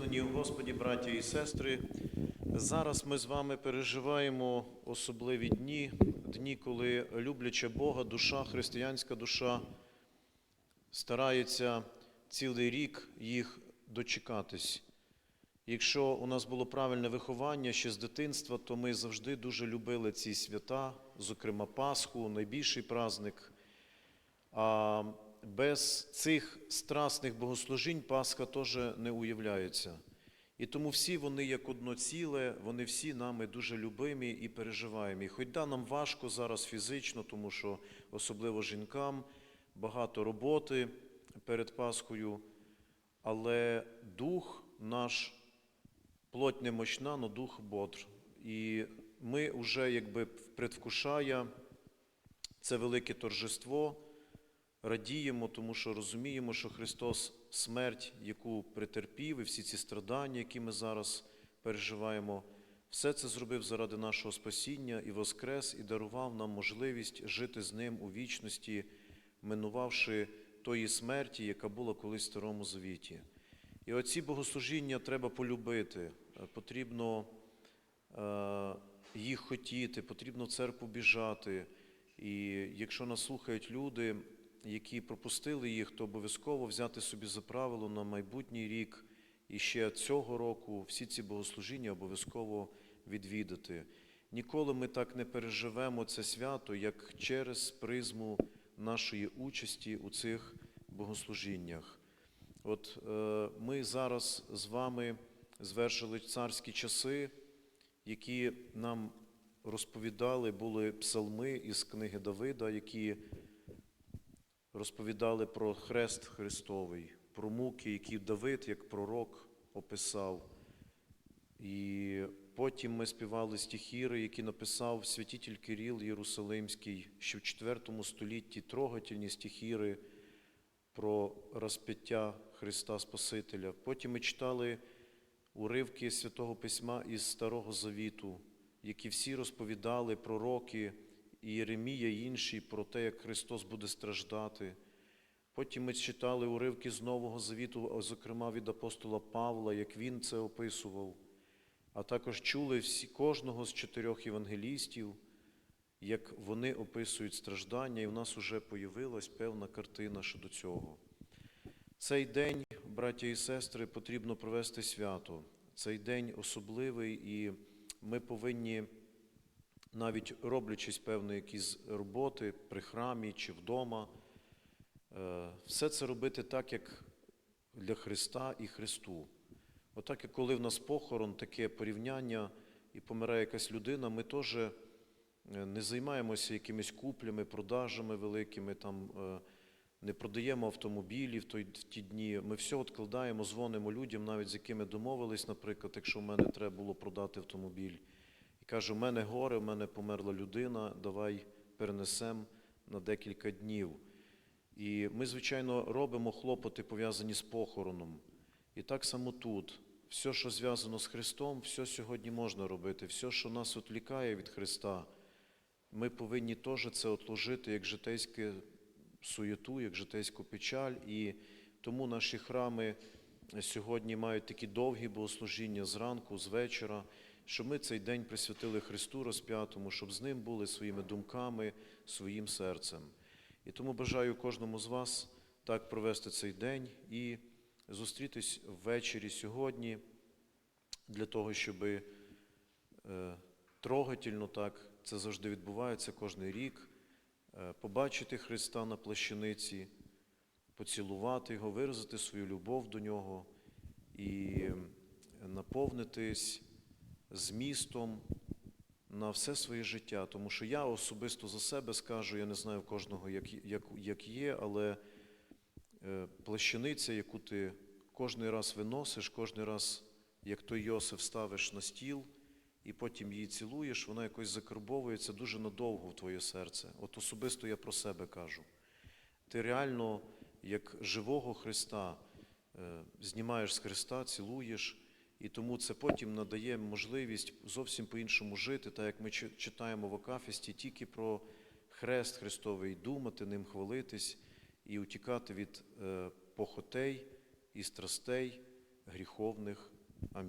Возлюблені в Господі, браття і сестри, зараз ми з вами переживаємо особливі дні, дні, коли любляча Бога, душа, християнська душа старається цілий рік їх дочекатись. Якщо у нас було правильне виховання ще з дитинства, то ми завжди дуже любили ці свята, зокрема Пасху, найбільший праздник. Без цих страсних богослужінь Пасха теж не уявляється. І тому всі вони як одно ціле, вони всі нами дуже любимі і переживаємо. І хоч да, нам важко зараз фізично, тому що особливо жінкам багато роботи перед Пасхою, але дух наш плоть немощна, но дух бодр. І ми вже якби предвкушає це велике торжество, радіємо, тому що розуміємо, що Христос смерть, яку претерпів, і всі ці страдання, які ми зараз переживаємо, все це зробив заради нашого спасіння і воскрес, і дарував нам можливість жити з Ним у вічності, минувавши тої смерті, яка була колись в Старому Завіті. І оці богослужіння треба полюбити, Е, потрібно е, їх хотіти, потрібно в церкву біжати. І якщо нас слухають люди, які пропустили їх, то обов'язково взяти собі за правило на майбутній рік і ще цього року всі ці богослужіння обов'язково відвідати. Ніколи ми так не переживемо це свято, як через призму нашої участі у цих богослужіннях. От е, ми зараз з вами звершили царські часи, які нам розповідали, були псалми із книги Давида, які розповідали про хрест Христовий, про муки, які Давид, як пророк, описав. І потім ми співали стихіри, які написав святитель Кирил Єрусалимський, ще в IV столітті трогательні стихіри про розп'яття Христа Спасителя. Потім ми читали уривки Святого Письма із Старого Завіту, які всі розповідали пророки Єремія і інші про те, як Христос буде страждати. Потім ми читали уривки з Нового Завіту, зокрема від апостола Павла, як він це описував, а також чули всі, кожного з чотирьох євангелістів, як вони описують страждання, і в нас вже появилась певна картина щодо цього. Цей день, браття і сестри, потрібно провести свято. Цей день особливий, і ми повинні, навіть роблячись певної якісь роботи при храмі чи вдома, е, все це робити так, як для Христа і Христу. Отак, як коли в нас похорон, таке порівняння і помирає якась людина, ми теж е, не займаємося якимись куплями, продажами великими, там, е, не продаємо автомобілі в, той, в ті дні. Ми все відкладаємо, дзвонимо людям, навіть з якими домовились, наприклад, якщо в мене треба було продати автомобіль. Каже, у мене горе, в мене померла людина, давай перенесемо на декілька днів. І ми, звичайно, робимо хлопоти, пов'язані з похороном. І так само тут. Все, що зв'язано з Христом, все сьогодні можна робити, все, що нас відлікає від Христа, ми повинні теж це отложити як житейську суєту, як житейську печаль. І тому наші храми сьогодні мають такі довгі богослужіння зранку, з вечора, щоб ми цей день присвятили Христу розп'ятому, щоб з ним були своїми думками, своїм серцем. І тому бажаю кожному з вас так провести цей день і зустрітись ввечері сьогодні для того, щоб е, трогательно так, це завжди відбувається кожен рік, е, побачити Христа на плащаниці, поцілувати Його, виразити свою любов до Нього і наповнитись змістом на все своє життя. Тому що я особисто за себе скажу, я не знаю кожного, як, як, як є, але е, плащаниця, яку ти кожен раз виносиш, кожен раз, як той Йосиф ставиш на стіл, і потім її цілуєш, вона якось закарбовується дуже надовго в твоє серце. От особисто я про себе кажу. Ти реально, як живого Христа, е, знімаєш з Христа, цілуєш, і тому це потім надає можливість зовсім по-іншому жити, так як ми читаємо в Акафісті тільки про хрест Христовий, думати ним, хвалитись і утікати від е, похотей і страстей гріховних. Амінь.